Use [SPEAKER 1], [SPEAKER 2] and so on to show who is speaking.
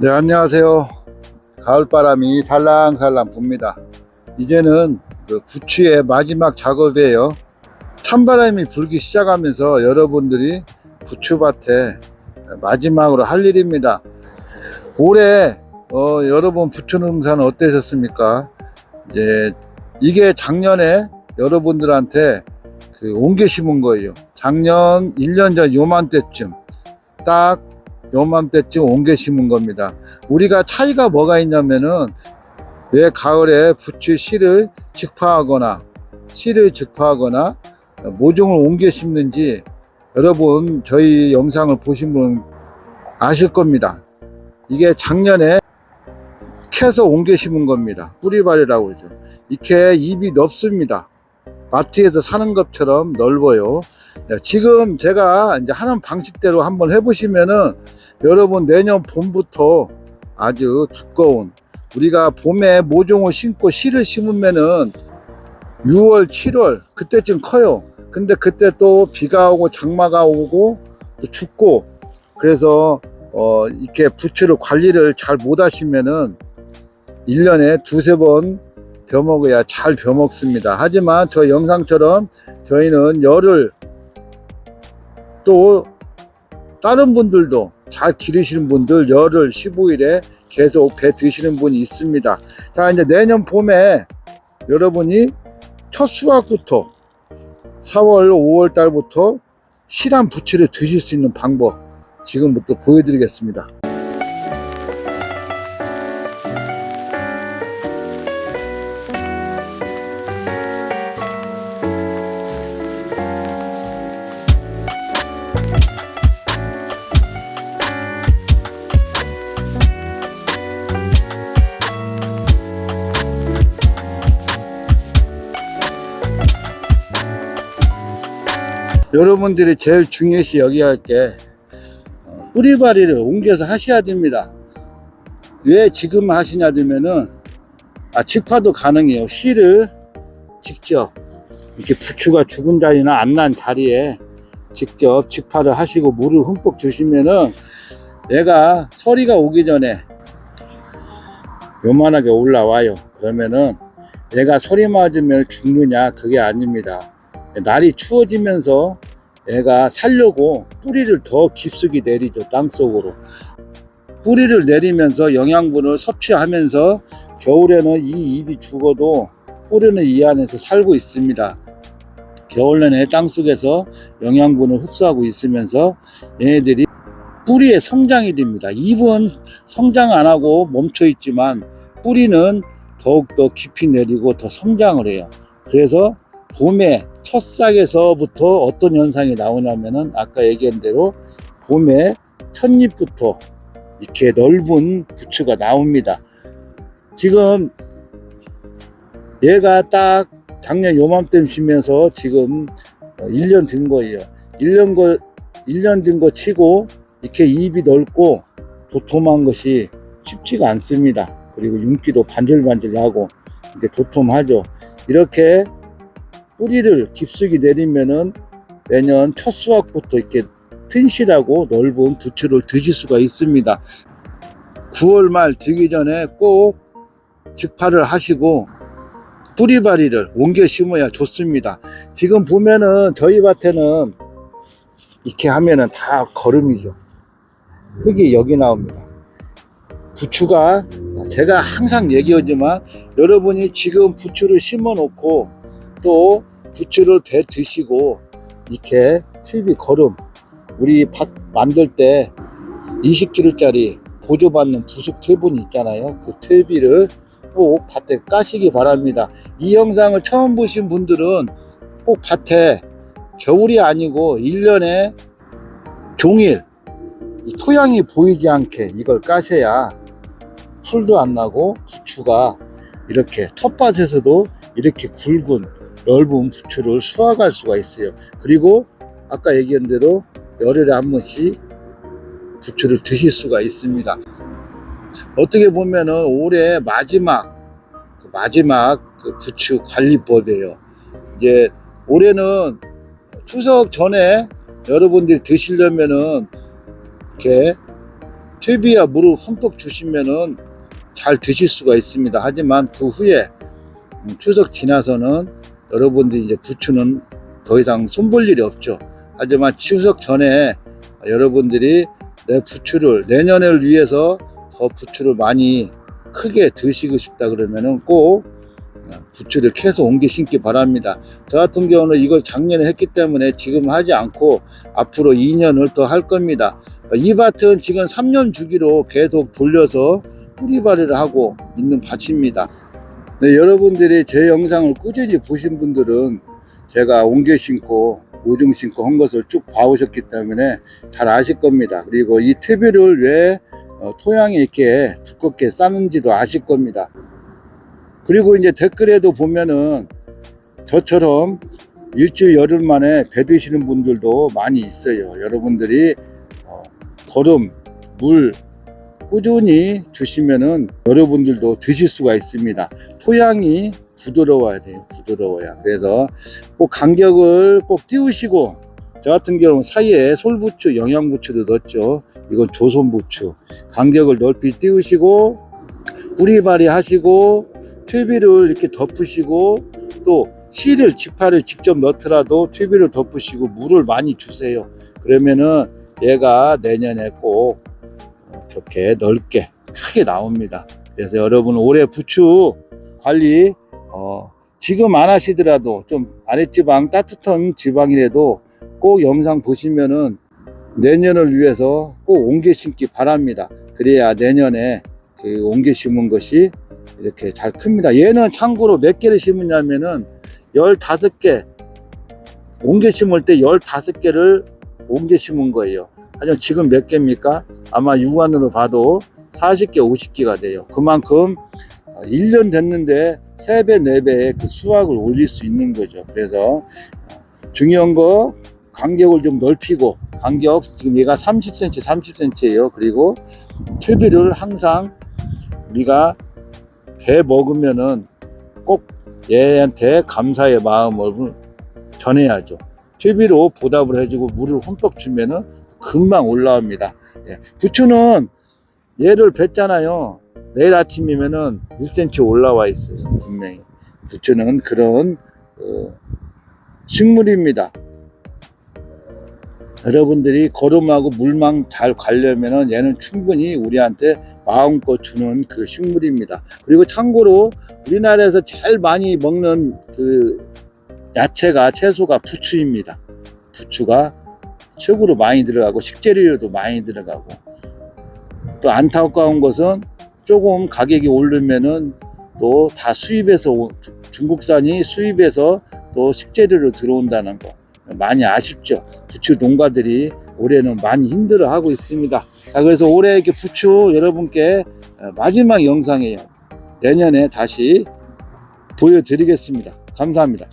[SPEAKER 1] 네, 안녕하세요. 가을바람이 살랑살랑 붑니다. 이제는 그 부추의 마지막 작업이에요. 찬바람이 불기 시작하면서 여러분들이 부추밭에 마지막으로 할 일입니다. 올해 어, 여러분 부추 농사는 어떠셨습니까? 이제 이게 작년에 여러분들한테 그 옮겨 심은 거예요. 작년 1년 전 요맘때쯤 딱 요맘때쯤 옮겨 심은 겁니다. 우리가 차이가 뭐가 있냐면은 왜 가을에 부추 씨를 직파하거나 씨를 직파하거나 모종을 옮겨 심는지 여러분 저희 영상을 보신 분 아실 겁니다. 이게 작년에 캐서 옮겨 심은 겁니다. 뿌리발이라고 그러죠. 이렇게 잎이 넓습니다. 마트에서 사는 것처럼 넓어요. 네, 지금 제가 이제 하는 방식대로 한번 해보시면은 여러분 내년 봄부터 아주 두꺼운 우리가 봄에 모종을 심고 씨를 심으면은 6월, 7월 그때쯤 커요. 근데 그때 또 비가 오고 장마가 오고 또 춥고 그래서 어 이렇게 부추를 관리를 잘 못 하시면은 1년에 두세 번 벼먹어야 잘 벼먹습니다. 하지만 저 영상처럼 저희는 열을 또 다른 분들도 잘 기르시는 분들 열흘 15일에 계속 배 드시는 분이 있습니다. 자, 이제 내년 봄에 여러분이 첫 수확부터 4월, 5월 달부터 실한 부추를 드실 수 있는 방법 지금부터 보여드리겠습니다. 여러분들이 제일 중요시 여겨야 할게 뿌리바리를 옮겨서 하셔야 됩니다. 왜 지금 하시냐 되면은 아 직파도 가능해요. 씨를 직접 이렇게 부추가 죽은 자리나 안 난 자리에 직접 직파를 하시고 물을 흠뻑 주시면은 얘가 서리가 오기 전에 요만하게 올라와요. 그러면은 얘가 서리 맞으면 죽느냐 그게 아닙니다. 날이 추워지면서 얘가 살려고 뿌리를 더 깊숙이 내리죠 땅속으로. 뿌리를 내리면서 영양분을 섭취하면서 겨울에는 이 잎이 죽어도 뿌리는 이 안에서 살고 있습니다. 겨울 내내 땅속에서 영양분을 흡수하고 있으면서 얘네들이 뿌리에 성장이 됩니다. 잎은 성장 안 하고 멈춰 있지만 뿌리는 더욱더 깊이 내리고 더 성장을 해요. 그래서 봄에 첫 싹에서부터 어떤 현상이 나오냐면은 아까 얘기한 대로 봄에 첫잎부터 이렇게 넓은 부추가 나옵니다. 지금 얘가 딱 작년 요맘때 심면서 지금 1년 된 거예요. 1년 거 1년 된 거 치고 이렇게 잎이 넓고 도톰한 것이 쉽지가 않습니다. 그리고 윤기도 반질반질하고 이렇게 도톰하죠. 이렇게 뿌리를 깊숙이 내리면은 내년 첫 수확부터 이렇게 튼실하고 넓은 부추를 드실 수가 있습니다. 9월 말 되기 전에 꼭 직파를 하시고 뿌리바리를 옮겨 심어야 좋습니다. 지금 보면은 저희 밭에는 이렇게 하면은 다 거름이죠. 흙이 여기 나옵니다. 부추가 제가 항상 얘기하지만 여러분이 지금 부추를 심어 놓고 또 부추를 배 드시고 이렇게 튜브 거름 우리 밭 만들 때 20kg짜리 보조받는 부속 튜브는 있잖아요. 그 튜브를 꼭 밭에 까시기 바랍니다. 이 영상을 처음 보신 분들은 꼭 밭에 겨울이 아니고 1년에 종일 이 토양이 보이지 않게 이걸 까셔야 풀도 안 나고 부추가 이렇게 텃밭에서도 이렇게 굵은 넓은 부추를 수확할 수가 있어요. 그리고 아까 얘기한 대로 열흘에 한 번씩 부추를 드실 수가 있습니다. 어떻게 보면은 올해 마지막 그 마지막 그 부추 관리법이에요. 이제 올해는 추석 전에 여러분들이 드시려면은 이렇게 퇴비야 물을 흠뻑 주시면은 잘 드실 수가 있습니다. 하지만 그 후에 음, 추석 지나서는 여러분들이 이제 부추는 더 이상 손볼 일이 없죠. 하지만 추석 전에 여러분들이 내 부추를 내년을 위해서 더 부추를 많이 크게 드시고 싶다 그러면은 꼭 부추를 캐서 옮겨 심기 바랍니다. 저 같은 경우는 이걸 작년에 했기 때문에 지금 하지 않고 앞으로 2년을 더 할 겁니다. 이 밭은 지금 3년 주기로 계속 돌려서 뿌리발이를 하고 있는 밭입니다. 네, 여러분들이 제 영상을 꾸준히 보신 분들은 제가 옮겨 심고 오중 심고 한 것을 쭉 봐오셨기 때문에 잘 아실 겁니다. 그리고 이 퇴비를 왜 어, 토양에 이렇게 두껍게 싸는지도 아실 겁니다. 그리고 이제 댓글에도 보면은 저처럼 일주일 열흘 만에 배 드시는 분들도 많이 있어요. 여러분들이 어, 거름, 물 꾸준히 주시면은 여러분들도 드실 수가 있습니다. 토양이 부드러워야 돼요. 부드러워야. 그래서 꼭 간격을 꼭 띄우시고 저 같은 경우는 사이에 솔부추, 영양부추도 넣었죠. 이건 조선부추. 간격을 넓이 띄우시고 뿌리발이 하시고 퇴비를 이렇게 덮으시고 또 씨를 지파를 직접 넣더라도 퇴비를 덮으시고 물을 많이 주세요. 그러면은 얘가 내년에 꼭 어, 좋게 넓게 크게 나옵니다. 그래서 여러분 올해 부추 관리 어, 지금 안 하시더라도 좀 아랫지방 따뜻한 지방이라도 꼭 영상 보시면은 내년을 위해서 꼭 옮겨 심기 바랍니다. 그래야 내년에 그 옮겨 심은 것이 이렇게 잘 큽니다. 얘는 참고로 몇 개를 심으냐면은 15개 옮겨 심을 때 15개를 옮겨 심은 거예요. 하지만 지금 몇 개입니까? 아마 육안으로 봐도 40개, 50개가 돼요. 그만큼 1년 됐는데 3배, 4배의 그 수확을 올릴 수 있는 거죠. 그래서 중요한 거 간격을 좀 넓히고 간격 지금 얘가 30cm, 30cm예요. 그리고 퇴비를 항상 우리가 배 먹으면은 꼭 얘한테 감사의 마음을 전해야죠. 퇴비로 보답을 해주고 물을 흠뻑 주면은 금방 올라옵니다. 예. 부추는 얘를 뱉잖아요. 내일 아침이면은 1cm 올라와 있어요. 분명히. 부추는 그런 어, 식물입니다. 여러분들이 거름하고 물만 잘 가려면은 얘는 충분히 우리한테 마음껏 주는 그 식물입니다. 그리고 참고로 우리나라에서 제일 많이 먹는 그 야채가 채소가 부추입니다. 부추가 최고로 많이 들어가고 식재료도 많이 들어가고 또 안타까운 것은 조금 가격이 오르면은 또 다 수입해서 오- 중국산이 수입해서 또 식재료로 들어온다는 거 많이 아쉽죠. 부추 농가들이 올해는 많이 힘들어 하고 있습니다. 자, 그래서 올해 이렇게 부추 여러분께 어, 마지막 영상이에요. 내년에 다시 보여드리겠습니다. 감사합니다.